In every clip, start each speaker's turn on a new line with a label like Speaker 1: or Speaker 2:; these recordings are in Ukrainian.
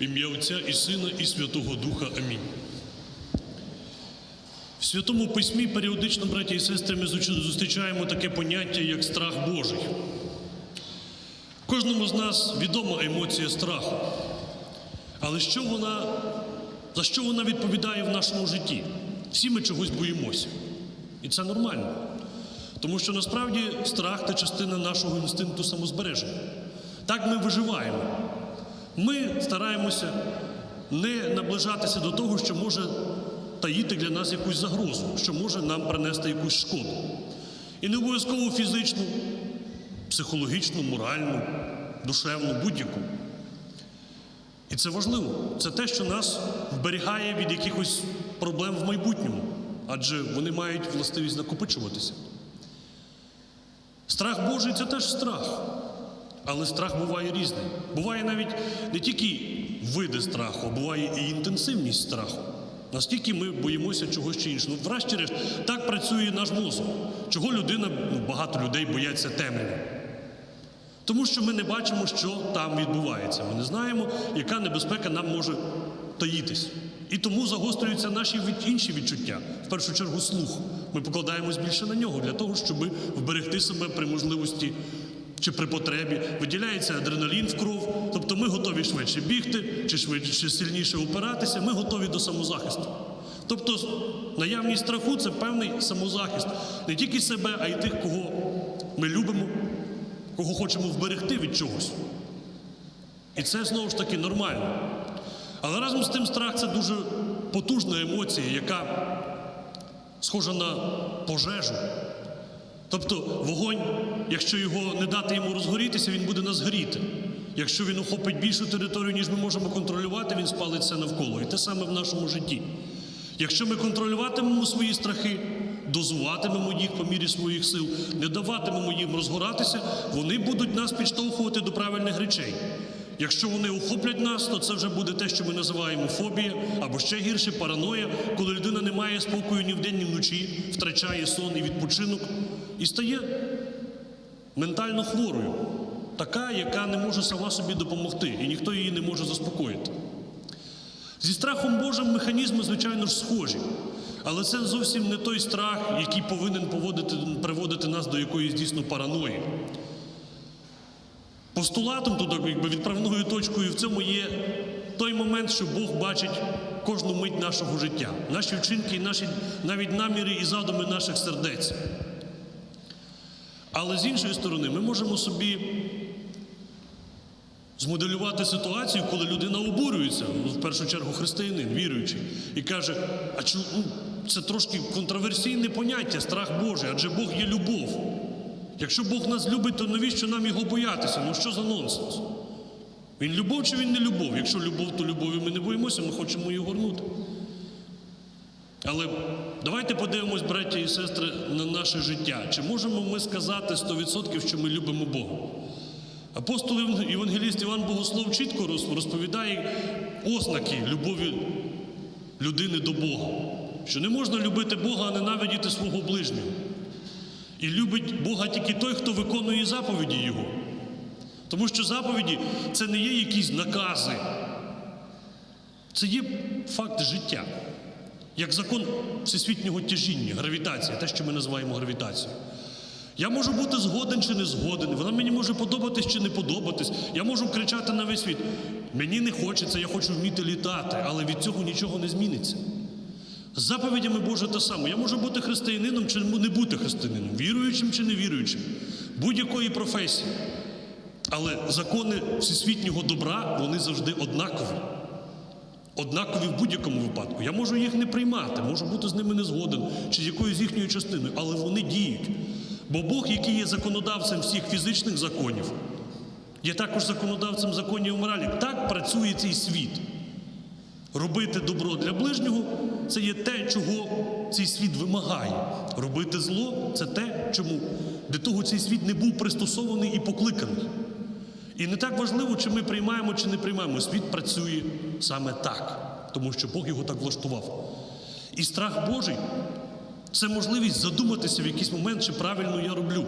Speaker 1: Ім'я Отця і Сина, і Святого Духа. Амінь. В Святому Письмі періодично, браті і сестри, ми зустрічаємо таке поняття, як страх Божий. Кожному з нас відома емоція страху. Але що вона, за що вона відповідає в нашому житті? Всі ми чогось боїмося. І це нормально. Тому що насправді страх це частина нашого інстинкту самозбереження. Так ми виживаємо. Ми стараємося не наближатися до того, що може таїти для нас якусь загрозу, що може нам принести якусь шкоду. І не обов'язково фізичну, психологічну, моральну, душевну, будь-яку. І це важливо. Це те, що нас вберігає від якихось проблем в майбутньому, адже вони мають властивість накопичуватися. Страх Божий це теж страх. Але страх буває різний. Буває навіть не тільки види страху, а буває і інтенсивність страху. Настільки ми боїмося чогось чи іншого. Ну, врешті-решт, так працює наш мозок. Чого людина, ну, багато людей бояться темряви. Тому що ми не бачимо, що там відбувається. Ми не знаємо, яка небезпека нам може таїтись. І тому загострюються наші від- інші відчуття. В першу чергу слух. Ми покладаємось більше на нього для того, щоб вберегти себе при можливості чи при потребі. Виділяється адреналін в кров, тобто ми готові швидше бігти, чи швидше сильніше опиратися, ми готові до самозахисту. Тобто наявність страху це певний самозахист не тільки себе, а й тих, кого ми любимо, кого хочемо вберегти від чогось. І це знову ж таки нормально. Але разом з тим страх це дуже потужна емоція, яка схожа на пожежу. Тобто вогонь, якщо його не дати йому розгорітися, він буде нас горіти. Якщо він охопить більшу територію, ніж ми можемо контролювати, він спалить все навколо. І те саме в нашому житті. Якщо ми контролюватимемо свої страхи, дозуватимемо їх по мірі своїх сил, не даватимемо їм розгоратися, вони будуть нас підштовхувати до правильних речей. Якщо вони охоплять нас, то це вже буде те, що ми називаємо фобія, або ще гірше параноя, коли людина не має спокою ні вдень, ні вночі, втрачає сон і відпочинок і стає ментально хворою, така, яка не може сама собі допомогти, і ніхто її не може заспокоїти. Зі страхом Божим механізми, звичайно ж, схожі. Але це зовсім не той страх, який повинен поводити, приводити нас до якоїсь дійсно параної. Постулатом тут, якби відправною точкою в цьому є той момент, що Бог бачить кожну мить нашого життя, наші вчинки, наші навіть наміри і задуми наших сердець. Але з іншої сторони, ми можемо собі змоделювати ситуацію, коли людина обурюється, в першу чергу християнин, віруючий, і каже: а чу, ну, це трошки контроверсійне поняття, страх Божий, адже Бог є любов. Якщо Бог нас любить, то навіщо нам його боятися? Ну що за нонсенс? Він любов чи він не любов? Якщо любов, то любові ми не боїмося, ми хочемо її горнути. Але давайте подивимось, браття і сестри, на наше життя. Чи можемо ми сказати 100%, що ми любимо Бога? Апостол Євангеліст Іван Богослов чітко розповідає ознаки любові людини до Бога. Що не можна любити Бога, а ненавидіти свого ближнього. І любить Бога тільки той, хто виконує заповіді Його. Тому що заповіді це не є якісь накази, це є факт життя. Як закон всесвітнього тяжіння, гравітація, те, що ми називаємо гравітацією. Я можу бути згоден чи не згоден, вона мені може подобатись чи не подобатись. Я можу кричати на весь світ. Мені не хочеться, я хочу вміти літати, але від цього нічого не зміниться. З заповідями Боже те саме. Я можу бути християнином чи не бути християнином, віруючим чи невіруючим, будь-якої професії. Але закони всесвітнього добра, вони завжди однакові. Однакові в будь-якому випадку. Я можу їх не приймати, можу бути з ними не згоден, чи з якоюсь їхньою частиною, але вони діють. Бо Бог, який є законодавцем всіх фізичних законів, є також законодавцем законів моралі. Так працює цей світ. Робити добро для ближнього це є те, чого цей світ вимагає. Робити зло це те, чому для того цей світ не був пристосований і покликаний. І не так важливо, чи ми приймаємо, чи не приймаємо. Світ працює саме так, тому що Бог його так влаштував. І страх Божий це можливість задуматися в якийсь момент, чи правильно я роблю.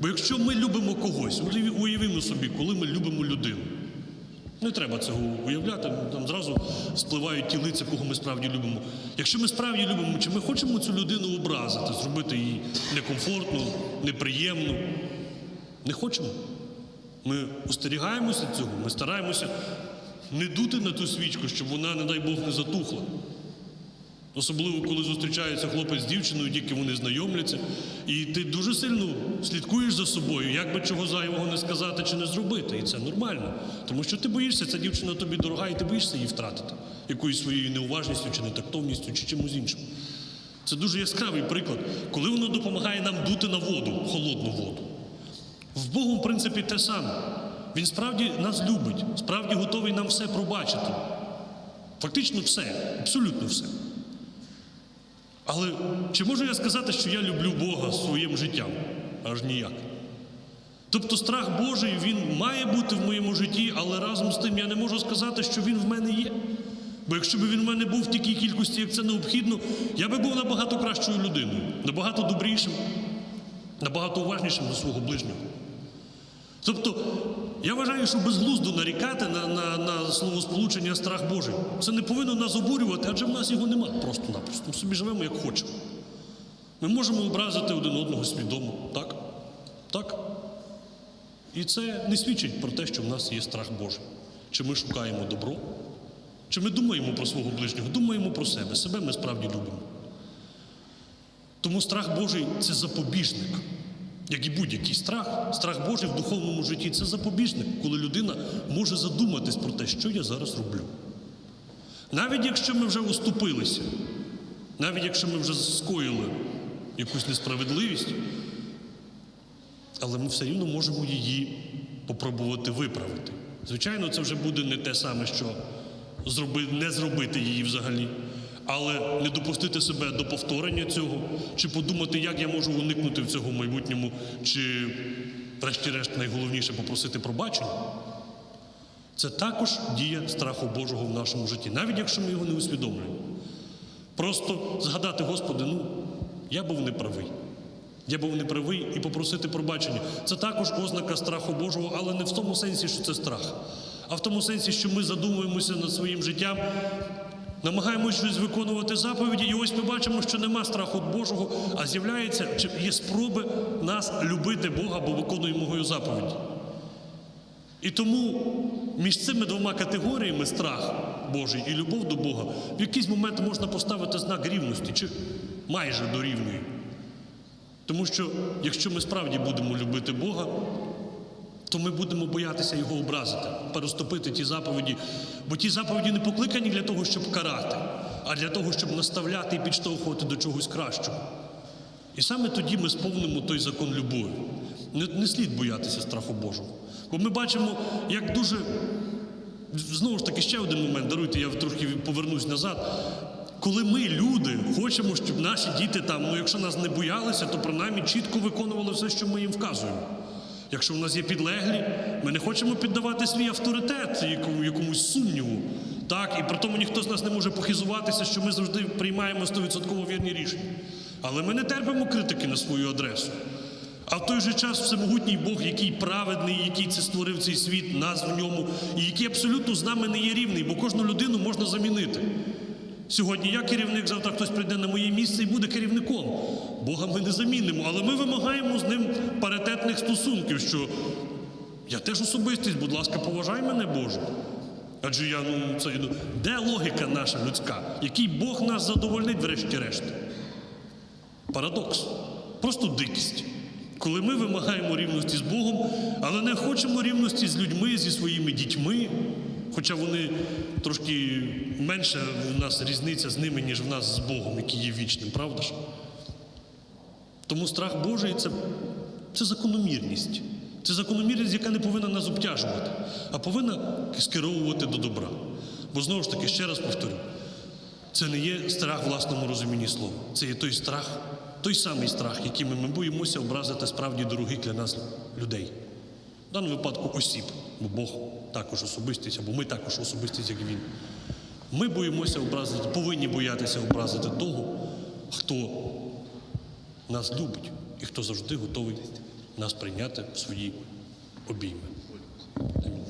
Speaker 1: Бо якщо ми любимо когось, уявімо собі, коли ми любимо людину, Не треба цього уявляти, там зразу спливають ті лиця, кого ми справді любимо. Якщо ми справді любимо, чи ми хочемо цю людину образити, зробити її некомфортну, неприємну? Не хочемо. Ми остерігаємося цього, ми стараємося не дути на ту свічку, щоб вона, не дай Бог, не затухла. Особливо, коли зустрічається хлопець з дівчиною, тільки вони знайомляться, і ти дуже сильно слідкуєш за собою, як би чого зайвого не сказати чи не зробити. І це нормально. Тому що ти боїшся, ця дівчина тобі дорога, і ти боїшся її втратити якоюсь своєю неуважністю чи нетактовністю, чи чимось іншим. Це дуже яскравий приклад, коли воно допомагає нам дути на воду, холодну воду. В Богу, в принципі, те саме. Він справді нас любить, справді готовий нам все пробачити. Фактично все, абсолютно все. Але чи можу я сказати, що я люблю Бога своїм життям? Аж ніяк. Тобто страх Божий він має бути в моєму житті, але разом з тим я не можу сказати, що він в мене є. Бо якщо б він в мене був в такій кількості, як це необхідно, я би був набагато кращою людиною, набагато добрішим, набагато уважнішим до свого ближнього. Тобто, я вважаю, що безглуздо нарікати на, на, на словосполучення страх Божий. Це не повинно нас обурювати, адже в нас його нема просто-напросто. Ми собі живемо як хочемо. Ми можемо образити один одного свідомо, так? Так. І це не свідчить про те, що в нас є страх Божий. Чи ми шукаємо добро, чи ми думаємо про свого ближнього, думаємо про себе. Себе ми справді любимо. Тому страх Божий це запобіжник. Як і будь-який страх, страх Божий в духовному житті це запобіжник, коли людина може задуматись про те, що я зараз роблю. Навіть якщо ми вже уступилися, навіть якщо ми вже скоїли якусь несправедливість, але ми все рівно можемо її попробувати виправити. Звичайно, це вже буде не те саме, що не зробити її взагалі, але не допустити себе до повторення цього, чи подумати, як я можу уникнути в цього в майбутньому, чи, врешті-решт, найголовніше попросити пробачення. Це також дія страху Божого в нашому житті, навіть якщо ми його не усвідомлюємо. Просто згадати, Господи, ну, я був неправий. Я був неправий і попросити пробачення. Це також ознака страху Божого, але не в тому сенсі, що це страх, а в тому сенсі, що ми задумуємося над своїм життям, намагаємося щось виконувати заповіді, і ось ми бачимо, що нема страху Божого, а з'являється, чи є спроби нас любити Бога, бо виконуємо його заповіді. І тому між цими двома категоріями страх Божий і любов до Бога в якийсь момент можна поставити знак рівності, чи майже дорівнює. Тому що якщо ми справді будемо любити Бога, то ми будемо боятися Його образити, переступити ті заповіді, бо ті заповіді не покликані для того, щоб карати, а для того, щоб наставляти і підштовхувати до чогось кращого. І саме тоді ми сповнимо той закон любові. Не, не слід боятися страху Божого. Бо ми бачимо, як дуже знову ж таки ще один момент, даруйте, я трохи повернусь назад. Коли ми, люди, хочемо, щоб наші діти там, ну якщо нас не боялися, то принаймні чітко виконували все, що ми їм вказуємо. Якщо в нас є підлеглі, ми не хочемо піддавати свій авторитет якомусь сумніву. Так, і при тому ніхто з нас не може похизуватися, що ми завжди приймаємо 100% вірні рішення. Але ми не терпимо критики на свою адресу. А в той же час всемогутній Бог, який праведний, який це створив цей світ, нас в ньому, і який абсолютно з нами не є рівний, бо кожну людину можна замінити. Сьогодні я керівник, завтра хтось прийде на моє місце і буде керівником. Бога ми не замінимо, але ми вимагаємо з ним паритетних стосунків, що я теж особистість, будь ласка, поважай мене, Боже. Адже я, ну, це, ну, де логіка наша людська? Який Бог нас задовольнить, врешті-решт? Парадокс. Просто дикість. Коли ми вимагаємо рівності з Богом, але не хочемо рівності з людьми, зі своїми дітьми, хоча вони трошки менше в нас різниця з ними, ніж в нас з Богом, який є вічним, правда ж? Тому страх Божий це, це закономірність. Це закономірність, яка не повинна нас обтяжувати, а повинна скеровувати до добра. Бо знову ж таки, ще раз повторю, це не є страх в власному розумінні слова. Це є той страх, той самий страх, яким ми боїмося образити справді дорогих для нас людей. В даному випадку осіб, бо Бог також особистість, або ми також особистість, як він. Ми боїмося образити, повинні боятися образити того, хто нас любить і хто завжди готовий нас прийняти в свої обійми. Амінь.